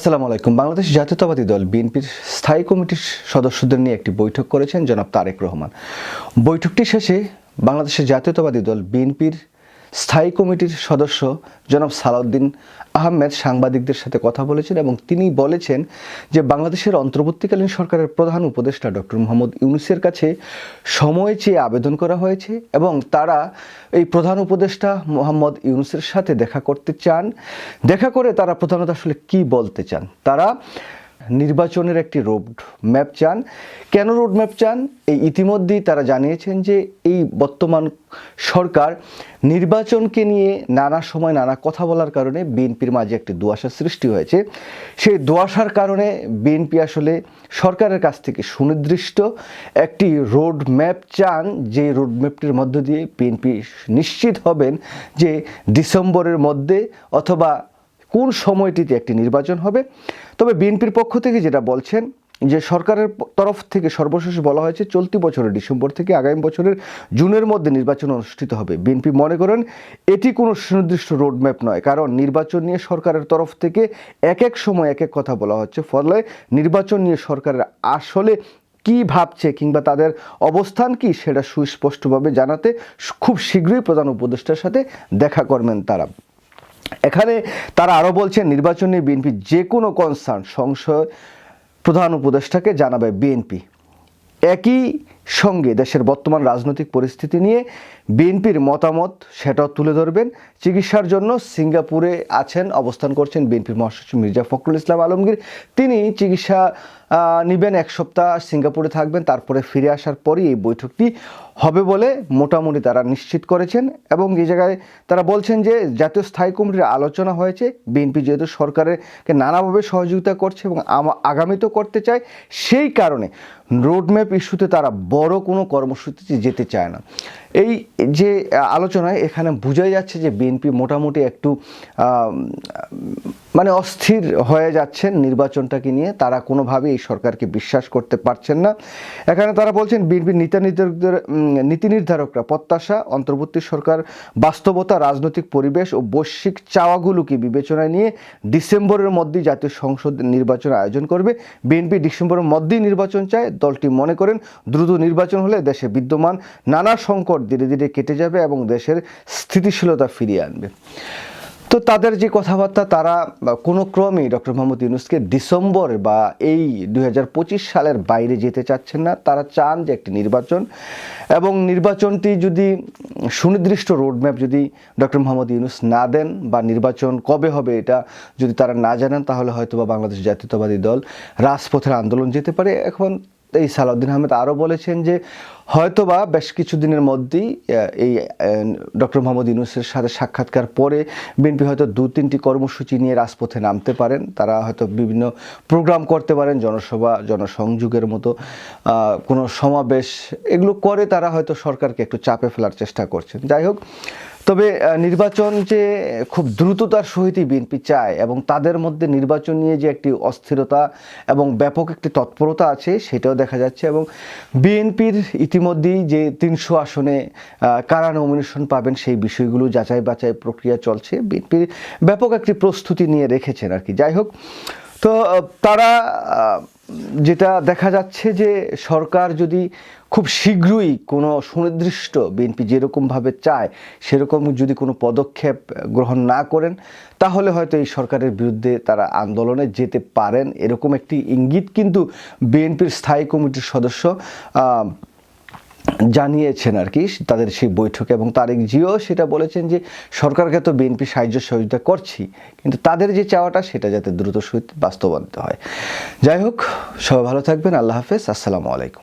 আসসালামু আলাইকুম। বাংলাদেশ জাতীয়তাবাদী দল বিএনপির স্থায়ী কমিটির সদস্যদের নিয়ে একটি বৈঠক করেছেন জনাব তারেক রহমান। বৈঠকটি শেষে বাংলাদেশের জাতীয়তাবাদী দল বিএনপির স্থায়ী কমিটির সদস্য জনাব সালাউদ্দিন আহমেদ সাংবাদিকদের সাথে কথা বলেছেন এবং তিনি বলেছেন যে বাংলাদেশের অন্তর্বর্তীকালীন সরকারের প্রধান উপদেষ্টা ডক্টর মোহাম্মদ ইউনুসের কাছে সময় চেয়ে আবেদন করা হয়েছে এবং তারা এই প্রধান উপদেষ্টা মোহাম্মদ ইউনুসের সাথে দেখা করতে চান। দেখা করে তারা প্রধানত আসলে কি বলতে চান? তারা নির্বাচনের একটি রোড ম্যাপ চান। কেন রোড ম্যাপ চান? এই ইতিমধ্যেই তারা জানিয়েছেন যে এই বর্তমান সরকার নির্বাচনকে নিয়ে নানা সময় নানা কথা বলার কারণে বিএনপির মাঝে একটি দুয়াশার সৃষ্টি হয়েছে। সেই দুয়াশার কারণে বিএনপি আসলে সরকারের কাছ থেকে সুনির্দিষ্ট একটি রোড ম্যাপ চান, যে রোড ম্যাপটির মধ্য দিয়ে বিএনপি নিশ্চিত হবেন যে ডিসেম্বরের মধ্যে অথবা কোন সময়টিতে একটি নির্বাচন হবে? তবে বিএনপির পক্ষ থেকে যেটা বলছেন যে সরকারের তরফ থেকে সর্বশেষ বলা হয়েছে চলতি বছরের ডিসেম্বর থেকে আগামী বছরের জুনের মধ্যে নির্বাচন অনুষ্ঠিত হবে। বিএনপি মনে করেন এটি কোনো সুনির্দিষ্ট রোডম্যাপ নয়, কারণ নির্বাচন নিয়ে সরকারের তরফ থেকে এক এক সময় এক এক কথা বলা হচ্ছে। ফলে নির্বাচন নিয়ে সরকারের আসলে কি ভাবছে কিংবা তাদের অবস্থান কি সেটা সুস্পষ্টভাবে জানাতে খুব শীঘ্রই প্রধান উপদেষ্টার সাথে দেখা করবেন তারা। এখানে তারা আরও বলছেন, নির্বাচন নিয়ে বিএনপি যে কোনো কনসার্ন সংশয় প্রধান উপদেষ্টাকে জানাবে বিএনপি। একই সঙ্গে দেশের বর্তমান রাজনৈতিক পরিস্থিতি নিয়ে বিএনপির মতামত সেটাও তুলে ধরবেন। চিকিৎসার জন্য সিঙ্গাপুরে আছেন, অবস্থান করছেন বিএনপির মহাসচিব মির্জা ফখরুল ইসলাম আলমগীর। তিনি চিকিৎসা নিবেন এক সপ্তাহ সিঙ্গাপুরে থাকবেন, তারপরে ফিরে আসার পরই এই বৈঠকটি হবে বলে মোটামুটি তারা নিশ্চিত করেছেন এবং এই জায়গায় তারা বলছেন যে জাতীয় স্থায়ী কমিটির আলোচনা হয়েছে, বিএনপি যেহেতু সরকারকে নানাভাবে সহযোগিতা করছে এবং আগামীতেও করতে চায়, সেই কারণে রোডম্যাপ ইস্যুতে তারা বড় কোনো কর্মসূচিতে যেতে চায় না। এই যে আলোচনায় এখানে বোঝাই যাচ্ছে যে বিএনপি মোটামুটি একটু মানে অস্থির হয়ে যাচ্ছেন নির্বাচনটাকে নিয়ে। তারা কোনোভাবেই এই সরকারকে বিশ্বাস করতে পারছেন না। এখানে তারা বলছেন, বিএনপির নীতি নির্ধারকদের নীতি নির্ধারকরা প্রত্যাশা, অন্তর্বর্তী সরকার বাস্তবতা, রাজনৈতিক পরিবেশ ও বৈশ্বিক চাওয়াগুলোকে বিবেচনায় নিয়ে ডিসেম্বরের মধ্যেই জাতীয় সংসদ নির্বাচন আয়োজন করবে। বিএনপি ডিসেম্বরের মধ্যেই নির্বাচন চায়। দলটি মনে করেন, দ্রুত নির্বাচন হলে দেশে বিদ্যমান নানা সংকট ধীরে ধীরে কেটে যাবে এবং দেশের স্থিতিশীলতা ফিরিয়ে আনবে। তো তাদের যে কথাবার্তা, তারা কোনো ক্রমেই ডক্টর মোহাম্মদ ইউনুসকে ডিসেম্বর বা এই দু হাজার পঁচিশ সালের বাইরে যেতে চাচ্ছেন না। তারা চান যে একটি নির্বাচন এবং নির্বাচনটি যদি সুনির্দিষ্ট রোডম্যাপ যদি ডক্টর মোহাম্মদ ইউনুস না দেন বা নির্বাচন কবে হবে এটা যদি তারা না জানেন, তাহলে হয়তো বা বাংলাদেশ জাতীয়তাবাদী দল রাজপথের আন্দোলন যেতে পারে। এখন এই সালাউদ্দিন আহমেদ আরও বলেছেন যে হয়তোবা বেশ কিছুদিনের মধ্যেই এই ডক্টর মোহাম্মদ ইউনুসের সাথে সাক্ষাৎকার পরে বিএনপি হয়তো দু তিনটি কর্মসূচি নিয়ে রাজপথে নামতে পারেন। তারা হয়তো বিভিন্ন প্রোগ্রাম করতে পারেন, জনসভা, জনসংযোগের মতো কোনো সমাবেশ। এগুলো করে তারা হয়তো সরকারকে একটু চাপে ফেলার চেষ্টা করছেন। যাই হোক তবে নির্বাচন যে খুব দ্রুততার সহিতই বিএনপি চায় এবং তাদের মধ্যে নির্বাচন নিয়ে যে একটি অস্থিরতা এবং ব্যাপক একটি তৎপরতা আছে, সেটাও দেখা যাচ্ছে এবং বিএনপির ইতিমধ্যেই যে তিনশো আসনে কারা নমিনেশন পাবেন সেই বিষয়গুলো যাচাই বাছাই প্রক্রিয়া চলছে। বিএনপির ব্যাপক একটি প্রস্তুতি নিয়ে রেখেছেন আর কি। যাই হোক তো তারা যেটা দেখা যাচ্ছে যে সরকার যদি খুব শীঘ্রই কোনো সুনির্দিষ্ট বিএনপি যেরকমভাবে চায়, সেরকম যদি কোনো পদক্ষেপ গ্রহণ না করেন, তাহলে হয়তো এই সরকারের বিরুদ্ধে তারা আন্দোলনে যেতে পারেন। এরকম একটি ইঙ্গিত কিন্তু বিএনপির স্থায়ী কমিটির সদস্য জানিয়েছেন আর কি, তাদের সেই বৈঠকে এবং তারেক জিও সেটা বলেছেন যে, সরকারকে তো বিএনপি সাহায্য সহযোগিতা করছি, কিন্তু তাদের যে চাওয়াটা সেটা যাতে দ্রুত সহিত বাস্তবায়িত হয়। যাই হোক, সবাই ভালো থাকবেন, আল্লাহ হাফেজ, আসসালামু আলাইকুম।